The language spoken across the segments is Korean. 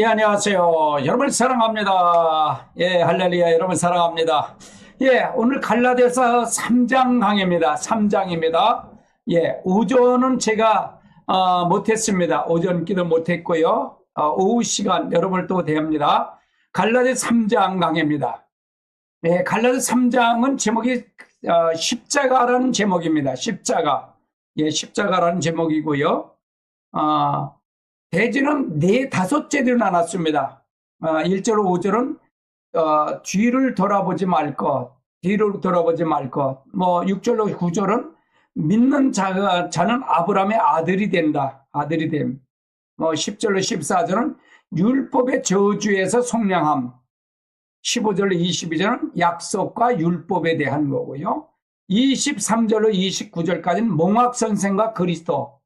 예, 안녕하세요. 여러분 사랑합니다. 예, 할렐루야. 여러분 사랑합니다. 예, 오늘 갈라디아서 3장 강의입니다. 3장입니다. 예, 오전은 제가 어, 못했습니다. 오전 기도 못했고요. 어, 오후 시간 여러분을 또 대합니다. 갈라디아 3장 강의입니다. 예, 갈라디아 3장은 제목이 어, 십자가라는 제목입니다. 십자가. 예, 십자가라는 제목이고요. 아, 대지는 네 다섯째로 나눴습니다. 아, 1절, 5절은 어, 뒤를 돌아보지 말 것, 뒤를 돌아보지 말 것. 뭐 6절로 9절은 믿는 자가 자는 아브라함의 아들이 된다. 아들이 됨. 뭐 10절로 14절은 율법의 저주에서 속량함. 15절로 22절은 약속과 율법에 대한 거고요. 23절로 29절까지는 몽학 선생과 그리스도.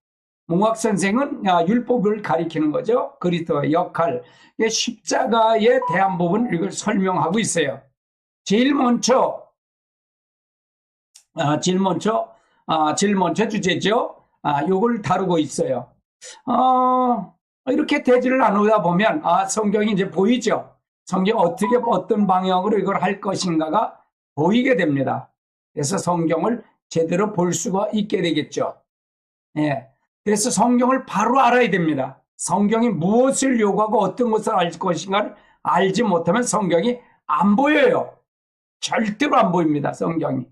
몽학 선생은 아, 율법을 가리키는 거죠. 그리스도의 역할. 십자가에 대한 부분 이걸 설명하고 있어요. 제일 먼저 아, 제일 먼저 아, 제일 먼저 주제죠. 아, 요걸 다루고 있어요. 어, 이렇게 대지를 나누다 보면 아, 성경이 이제 보이죠. 성경 어떻게 어떤 방향으로 이걸 할 것인가가 보이게 됩니다. 그래서 성경을 제대로 볼 수가 있게 되겠죠. 예. 그래서 성경을 바로 알아야 됩니다. 성경이 무엇을 요구하고 어떤 것을 알 것인가를 알지 못하면 성경이 안 보여요. 절대로 안 보입니다. 성경이.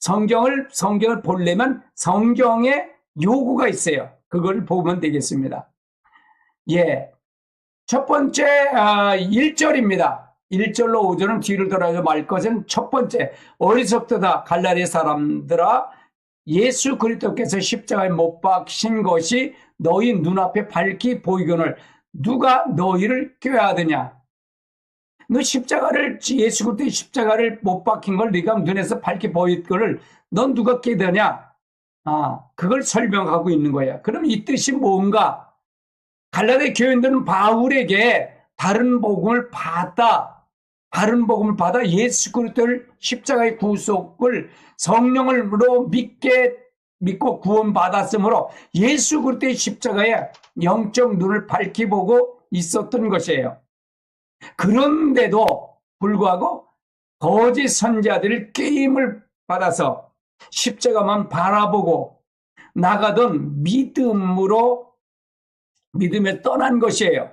성경을 성경을 보려면 성경에 요구가 있어요. 그걸 보면 되겠습니다. 예. 첫 번째 아, 1절입니다. 1절로 5절은 뒤를 돌아서 말 것은 첫 번째 어리석도다 갈라리 사람들아 예수 그리스도께서 십자가에 못 박힌 것이 너희 눈앞에 밝히 보이거늘 누가 너희를 꾀하느냐? 너 십자가를 예수 그리스도의 십자가를 못 박힌 걸 네가 눈에서 밝히 보이거늘 넌 누가 깨더냐? 아 그걸 설명하고 있는 거야. 그럼 이 뜻이 뭔가? 갈라데 교인들은 바울에게 다른 복음을 받다 다른 복음을 받아 예수 그리스도를 십자가의 구속을 성령으로 믿게 믿고 구원받았으므로 예수 그리스도의 십자가에 영적 눈을 밝히 보고 있었던 것이에요. 그런데도 불구하고 거짓 선자들을 게임을 받아서 십자가만 바라보고 나가던 믿음으로 믿음에 떠난 것이에요.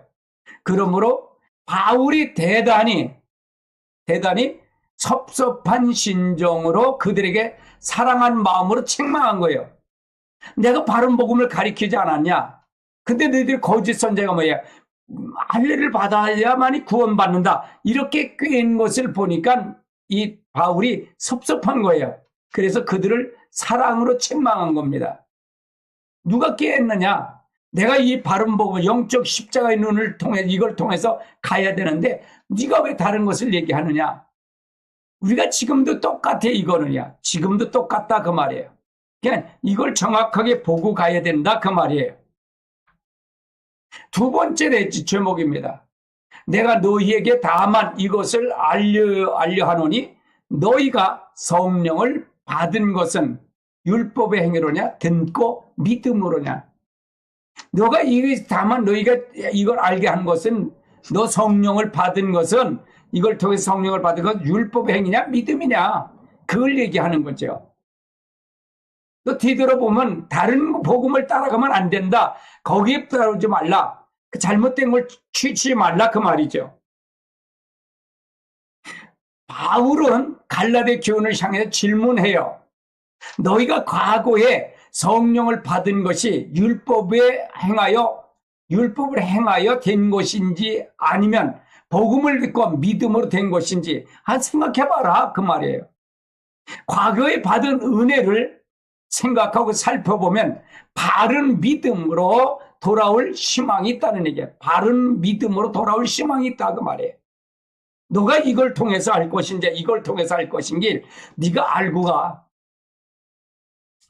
그러므로 바울이 대단히 대단히 섭섭한 심정으로 그들에게 사랑한 마음으로 책망한 거예요. 내가 바른 복음을 가리키지 않았냐? 근데 너희들이 거짓 선제가 뭐야? 할례를 받아야만이 구원받는다. 이렇게 꾀인 것을 보니까 이 바울이 섭섭한 거예요. 그래서 그들을 사랑으로 책망한 겁니다. 누가 꾀했느냐? 내가 이 바른 복음, 영적 십자가의 눈을 통해 이걸 통해서 가야 되는데 네가 왜 다른 것을 얘기하느냐? 우리가 지금도 똑같아 이거는야. 지금도 똑같다 그 말이에요. 그냥 이걸 정확하게 보고 가야 된다 그 말이에요. 두 번째 제목입니다. 내가 너희에게 다만 이것을 알려 알려 하노니 너희가 성령을 받은 것은 율법의 행위로냐 듣고 믿음으로냐. 너가 이 다만 너희가 이걸 알게 한 것은 너 성령을 받은 것은 이걸 통해 성령을 받은 것 율법의 행위냐 믿음이냐 그걸 얘기하는 거죠. 또 뒤돌아보면 다른 복음을 따라가면 안 된다. 거기에 따라오지 말라. 그 잘못된 걸 취치지 말라 그 말이죠. 바울은 갈라데 교훈을 향해 질문해요. 너희가 과거에 성령을 받은 것이 율법에 행하여 율법을 행하여 된 것인지 아니면 복음을 믿고 믿음으로 된 것인지 한 생각해봐라 그 말이에요. 과거에 받은 은혜를 생각하고 살펴보면 바른 믿음으로 돌아올 희망이 있다는 얘기예요. 바른 믿음으로 돌아올 희망이 있다 그 말이에요. 너가 이걸 통해서 알 것인지 이걸 통해서 알 것인지 네가 알고 가.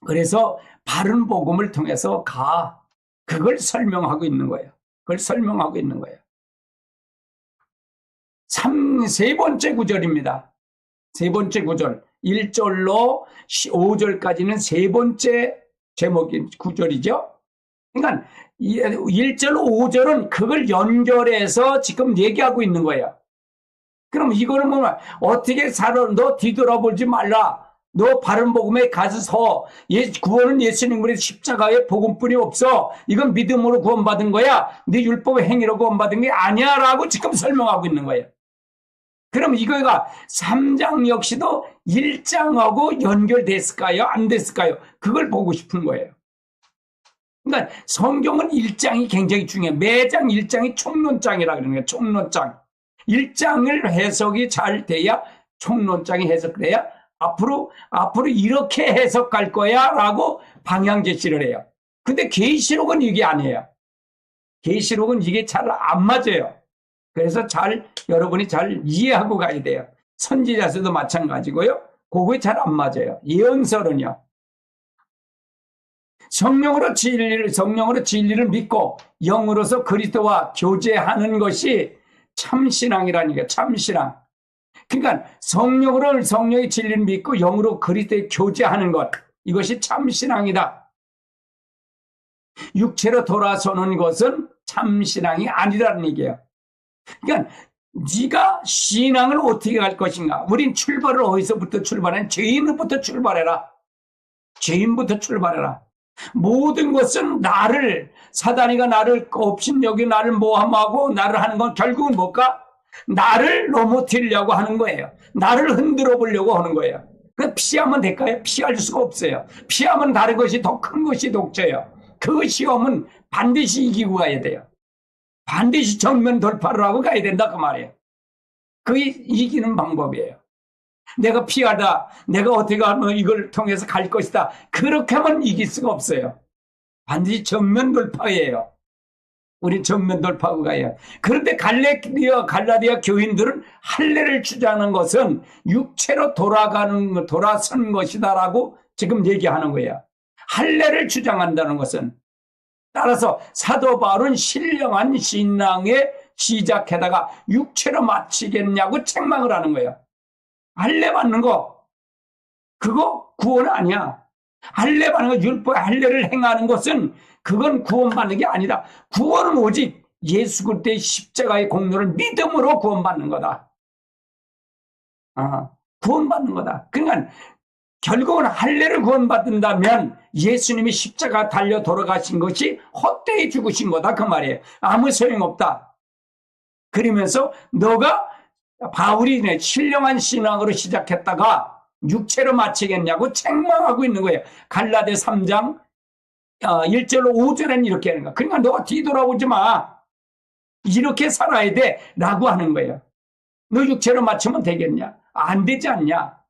그래서 바른 복음을 통해서 가. 그걸 설명하고 있는 거예요. 그걸 설명하고 있는 거예요. 3, 세 번째 구절입니다. 세 번째 구절. 1절로 5절까지는 세 번째 제목인 구절이죠. 그러니까 1절, 5절은 그걸 연결해서 지금 얘기하고 있는 거예요. 그럼 이거는 뭐 어떻게 살아? 너 뒤돌아보지 말라. 너 바른 복음에 가서 예, 구원은 예수님의 십자가에 복음뿐이 없어. 이건 믿음으로 구원받은 거야. 네 율법의 행위로 구원받은 게 아니야라고 지금 설명하고 있는 거예요. 그럼 이거가 3장 역시도 1장하고 연결됐을까요? 안 됐을까요? 그걸 보고 싶은 거예요. 그러니까 성경은 1장이 굉장히 중요해요. 매장 1장이 총론장이라 그러는 거예요. 총론장. 1장을 해석이 잘 돼야 총론장이 해석돼야 앞으로 앞으로 이렇게 해석할 거야라고 방향 제시를 해요. 근데 계시록은 이게 아니에요. 계시록은 이게 잘 안 맞아요. 그래서 잘 여러분이 잘 이해하고 가야 돼요. 선지자서도 마찬가지고요. 그거에 잘 안 맞아요. 예언설은요. 성령으로 진리를 성령으로 진리를 믿고 영으로서 그리스도와 교제하는 것이 참 신앙이라니까 참신앙. 그러니까 성령으로 성령의 진리를 믿고 영으로 그리스도의 교제하는 것 이것이 참 신앙이다. 육체로 돌아서는 것은 참 신앙이 아니라는 얘기예요. 그러니까 네가 신앙을 어떻게 할 것인가? 우린 출발을 어디서부터 출발해? 죄인부터 출발해라. 죄인부터 출발해라. 모든 것은 나를 사단이가 나를 업신여기 나를 모함하고 나를 하는 건 결국은 뭘까? 나를 넘어뜨리려고 하는 거예요. 나를 흔들어 보려고 하는 거예요. 그 피하면 될까요? 피할 수가 없어요. 피하면 다른 것이 더 큰 것이 독쳐요. 그 시험은 반드시 이기고 가야 돼요. 반드시 정면 돌파를 하고 가야 된다 그 말이에요. 그게 이기는 방법이에요. 내가 피하다, 내가 어떻게 하면 이걸 통해서 갈 것이다. 그렇게 하면 이길 수가 없어요. 반드시 정면 돌파예요. 우리 정면 돌파하고 가야. 그런데 갈레디아, 갈라디아 교인들은 할례를 주장하는 것은 육체로 돌아가는, 돌아선 것이다라고 지금 얘기하는 거예요. 할례를 주장한다는 것은 따라서 사도 바울은 신령한 신앙에 시작해다가 육체로 마치겠냐고 책망을 하는 거예요. 할례 받는 거 그거 구원 아니야. 할례 받는 거 율법 할례를 행하는 것은 그건 구원받는 게 아니다. 구원은 오직 예수 그리스도의 십자가의 공로를 믿음으로 구원받는 거다. 아, 구원받는 거다. 그러니까 결국은 할례를 구원받는다면 예수님이 십자가 달려 돌아가신 것이 헛되이 죽으신 거다 그 말이에요. 아무 소용없다. 그러면서 너가 바울이 신령한 신앙으로 시작했다가 육체로 마치겠냐고 책망하고 있는 거예요. 갈라데 3장 1절로 5절에는 이렇게 하는 거야. 그러니까 너가 뒤돌아보지 마. 이렇게 살아야 돼. 라고 하는 거예요. 너 육체로 맞추면 되겠냐? 안 되지 않냐?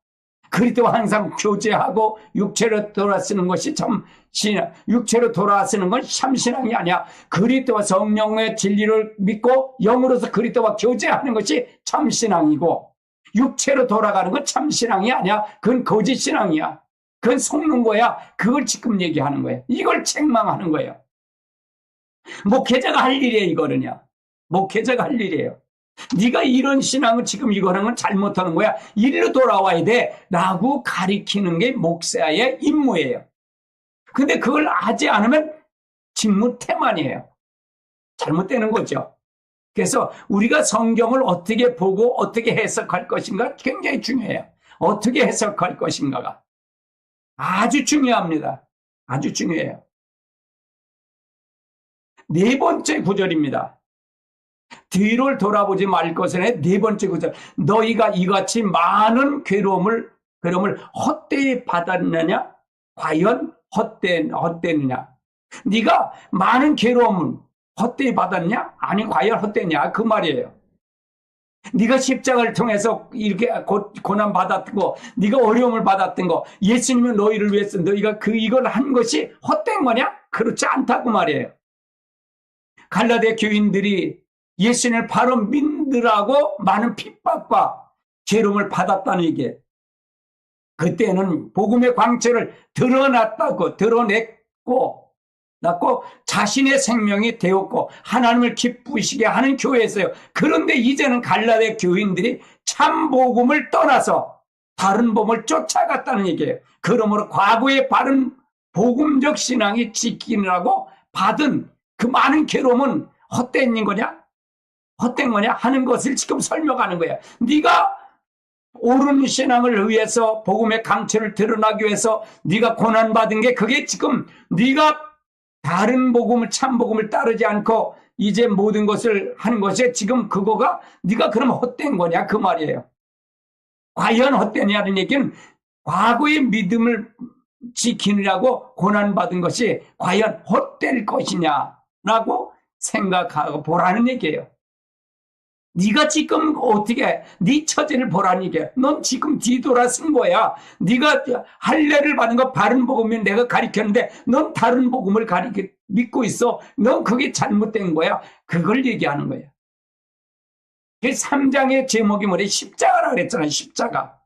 그리스도와 항상 교제하고 육체로 돌아 쓰는 것이 참 신앙, 육체로 돌아 쓰는 건 참 신앙이 아니야. 그리스도와 성령의 진리를 믿고 영으로서 그리스도와 교제하는 것이 참 신앙이고 육체로 돌아가는 건 참신앙이 아니야. 그건 거짓신앙이야. 그건 속는 거야. 그걸 지금 얘기하는 거예요. 이걸 책망하는 거예요. 목회자가 할 일이에요, 이거는요. 목회자가 할 일이에요. 네가 이런 신앙을 지금 이거는 건 잘못하는 거야. 일로 돌아와야 돼. 라고 가리키는 게 목사의 임무예요. 근데 그걸 하지 않으면 직무 태만이에요. 잘못되는 거죠. 그래서 우리가 성경을 어떻게 보고 어떻게 해석할 것인가 굉장히 중요해요. 어떻게 해석할 것인가가 아주 중요합니다. 아주 중요해요. 네 번째 구절입니다. 뒤를 돌아보지 말 것은 네 번째 구절. 너희가 이같이 많은 괴로움을 괴로움을 헛되이 받았느냐? 과연 헛된 헛되느냐? 네가 많은 괴로움을 헛되이 받았냐? 아니 과연 헛되냐? 그 말이에요. 네가 십자가를 통해서 이렇게 고, 고난 받았던 거, 네가 어려움을 받았던 거, 예수님은 너희를 위해서 너희가 그 이걸 한 것이 헛된 거냐? 그렇지 않다고 말이에요. 갈라데 교인들이 예수님을 바로 믿느라고 많은 핍박과 괴로움을 받았다는 얘기예요. 그때는 복음의 광채를 드러났다고 드러냈고 났고 자신의 생명이 되었고 하나님을 기쁘시게 하는 교회였어요. 그런데 이제는 갈라데 교인들이 참 복음을 떠나서 다른 복음을 쫓아갔다는 얘기예요. 그러므로 과거의 바른 복음적 신앙이 지키느라고 받은 그 많은 괴로움은 헛된 거냐? 헛된 거냐? 하는 것을 지금 설명하는 거야. 네가 옳은 신앙을 위해서 복음의 강체를 드러나기 위해서 네가 고난 받은 게 그게 지금 네가 다른 복음을 참 복음을 따르지 않고 이제 모든 것을 하는 것이 지금 그거가 네가 그럼 헛된 거냐 그 말이에요. 과연 헛되냐는 얘기는 과거의 믿음을 지키느라고 고난받은 것이 과연 헛될 것이냐라고 생각하고 보라는 얘기예요. 네가 지금 어떻게 네 처지를 얘기야. 넌 지금 뒤돌아선 거야. 네가 할례를 받은 거 바른 복음이 내가 가르쳤는데 넌 다른 복음을 가르쳐 믿고 있어. 넌 그게 잘못된 거야. 그걸 얘기하는 거야. 그 3장의 제목이 뭐래? 십자가라 그랬잖아. 십자가.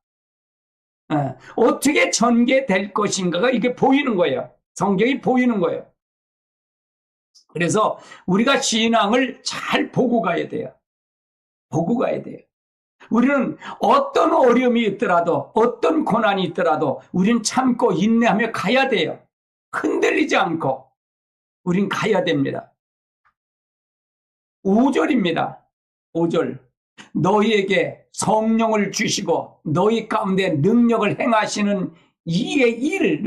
어, 어떻게 전개될 것인가가 이게 보이는 거예요. 성경이 보이는 거예요. 그래서 우리가 신앙을 잘 보고 가야 돼요. 보고 가야 돼요. 우리는 어떤 어려움이 있더라도 어떤 고난이 있더라도 우리는 참고 인내하며 가야 돼요. 흔들리지 않고 우린 가야 됩니다. 5절입니다. 5절. 너희에게 성령을 주시고 너희 가운데 능력을 행하시는 이의 일을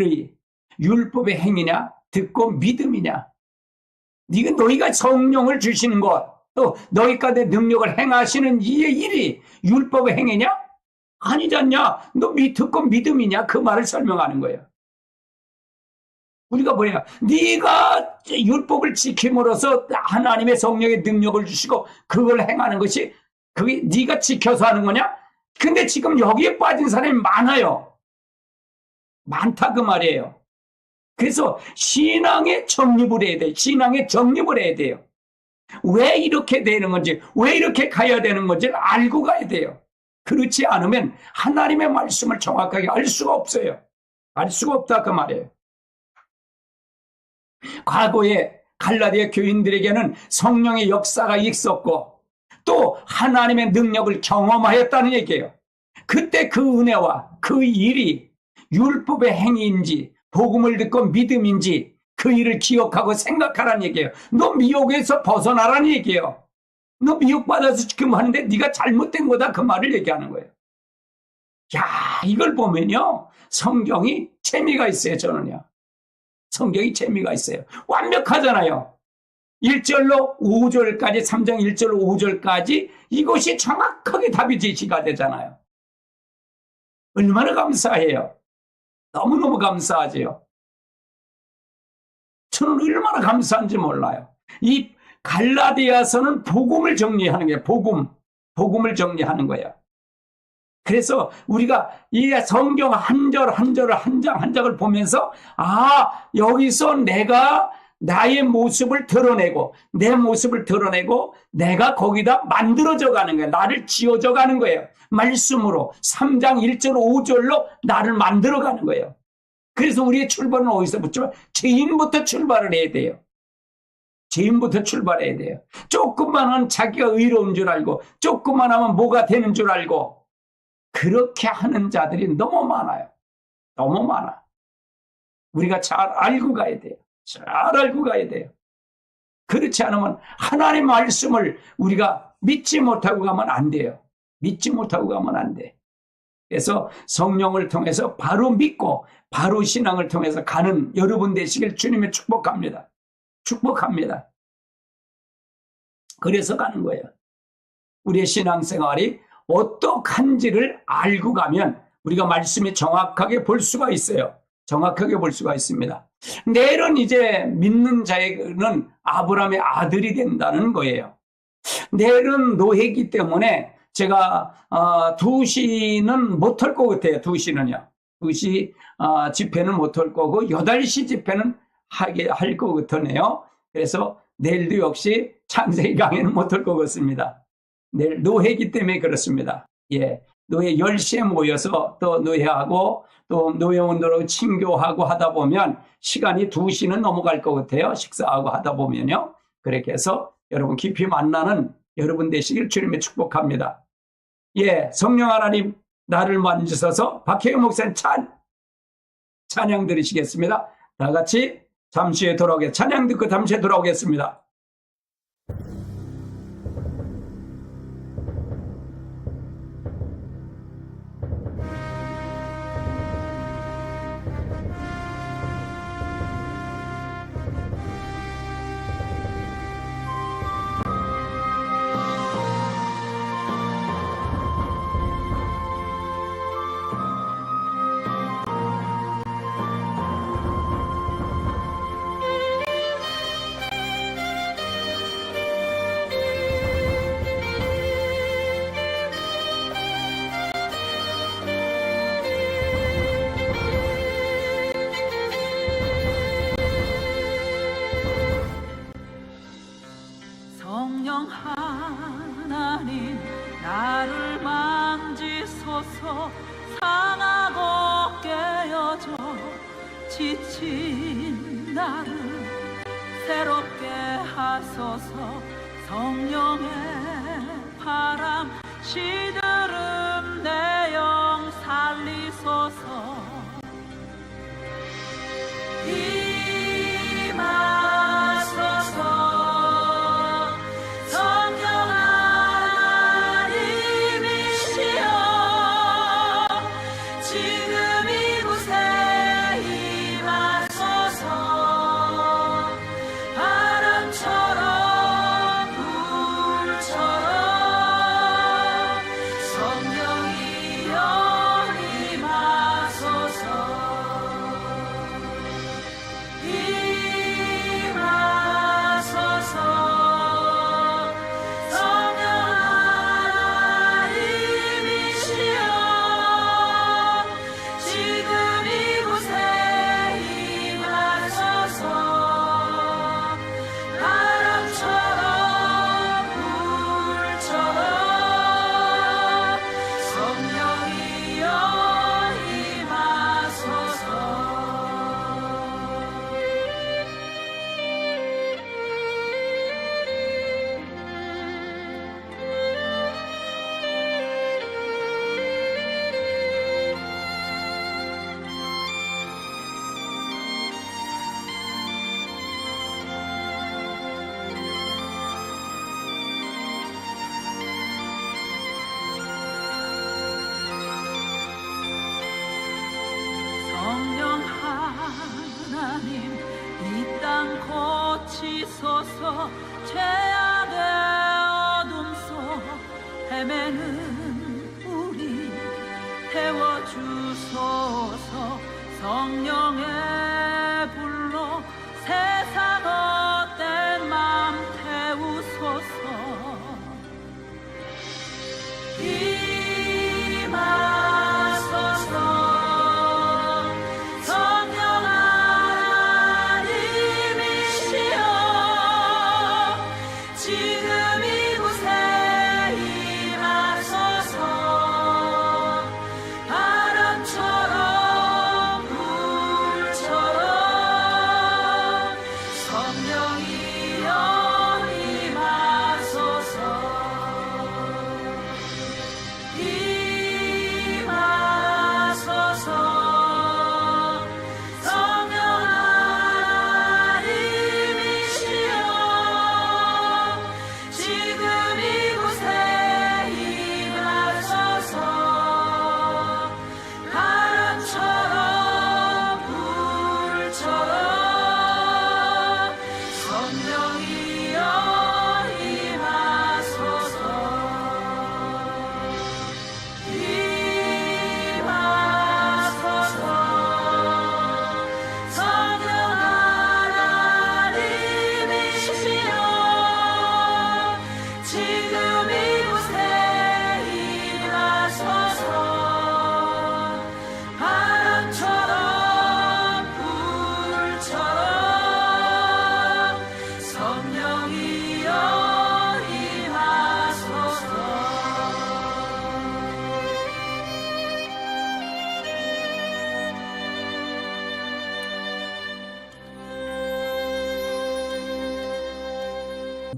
율법의 행위냐 듣고 믿음이냐 네가 너희가 성령을 주시는 것 또 너희 가운데 능력을 행하시는 이의 일이 율법의 행위냐 아니잖냐 너 믿고 믿음이냐 그 말을 설명하는 거예요 우리가 뭐냐 네가 율법을 지킴으로써 하나님의 성령의 능력을 주시고 그걸 행하는 것이 그게 네가 지켜서 하는 거냐? 근데 지금 여기에 빠진 사람이 많아요. 많다 그 말이에요. 그래서 신앙에 정립을 해야 돼. 신앙에 정립을 해야 돼요. 왜 이렇게 되는 건지, 왜 이렇게 가야 되는 건지를 알고 가야 돼요. 그렇지 않으면 하나님의 말씀을 정확하게 알 수가 없어요. 알 수가 없다 그 말이에요. 과거에 갈라디아 교인들에게는 성령의 역사가 있었고 또 하나님의 능력을 경험하였다는 얘기예요. 그때 그 은혜와 그 일이 율법의 행위인지 복음을 듣고 믿음인지 그 일을 기억하고 생각하라는 얘기예요. 너 미혹에서 벗어나라는 얘기예요. 너 미혹받아서 지금 하는데 네가 잘못된 거다 그 말을 얘기하는 거예요. 야 이걸 보면요 성경이 재미가 있어요 저는요. 성경이 재미가 있어요. 완벽하잖아요. 1절로 5절까지 3장 1절로 5절까지 이것이 정확하게 답이 제시가 되잖아요. 얼마나 감사해요. 너무너무 감사하지요. 저는 얼마나 감사한지 몰라요. 이 갈라디아서는 복음을 정리하는 거예요. 복음. 복음을 정리하는 거예요. 그래서 우리가 이 성경 한 절 한 절을 한 장 한 장을 보면서 아 여기서 내가 나의 모습을 드러내고 내 모습을 드러내고 내가 거기다 만들어져 가는 거예요. 나를 지어져 가는 거예요. 말씀으로 3장 1절 5절로 나를 만들어 가는 거예요. 그래서 우리의 출발은 어디서 붙죠? 죄인부터 출발을 해야 돼요. 죄인부터 출발해야 돼요. 조금만 하면 자기가 의로운 줄 알고 조금만 하면 뭐가 되는 줄 알고 그렇게 하는 자들이 너무 많아요. 너무 많아. 우리가 잘 알고 가야 돼요. 잘 알고 가야 돼요. 그렇지 않으면 하나님 말씀을 우리가 믿지 못하고 가면 안 돼요. 믿지 못하고 가면 안 돼. 그래서 성령을 통해서 바로 믿고 바로 신앙을 통해서 가는 여러분 되시길 주님의 축복합니다. 축복합니다. 그래서 가는 거예요. 우리의 신앙생활이 어떡한지를 알고 가면 우리가 말씀이 정확하게 볼 수가 있어요. 정확하게 볼 수가 있습니다. 내일은 이제 믿는 자에게는 아브라함의 아들이 된다는 거예요. 내일은 노예기 때문에 제가 어, 2시는 못 할 것 같아요. 2시는요. 2시 어, 집회는 못 할 거고 8시 집회는 하게 할 것 같으네요. 그래서 내일도 역시 창세기 강의는 못 할 것 같습니다. 내일 노예기 때문에 그렇습니다. 예. 노예 10시에 모여서 또 노예하고 또 노예원들하고 친교하고 하다 보면 시간이 2시는 넘어갈 것 같아요. 식사하고 하다 보면요. 그렇게 해서 여러분 깊이 만나는 여러분 되시길 주님의 축복합니다. 예, 성령 하나님 나를 만지셔서 박혜영 목사님 찬 찬양 드리시겠습니다. 다 같이 잠시 후에 돌아오겠 찬양 듣고 잠시 후에 돌아오겠습니다. 하소서 성령의 바람 시들음 내 영 살리소서.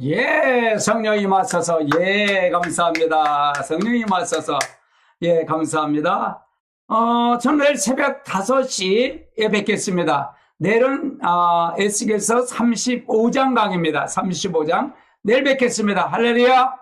예, 성령이 맞서서. 예, 감사합니다. 성령이 맞서서. 예, 감사합니다. 어, 저는 내일 새벽 5시에 뵙겠습니다. 내일은, 아, 에스겔서 35장 강입니다. 35장. 내일 뵙겠습니다. 할렐루야.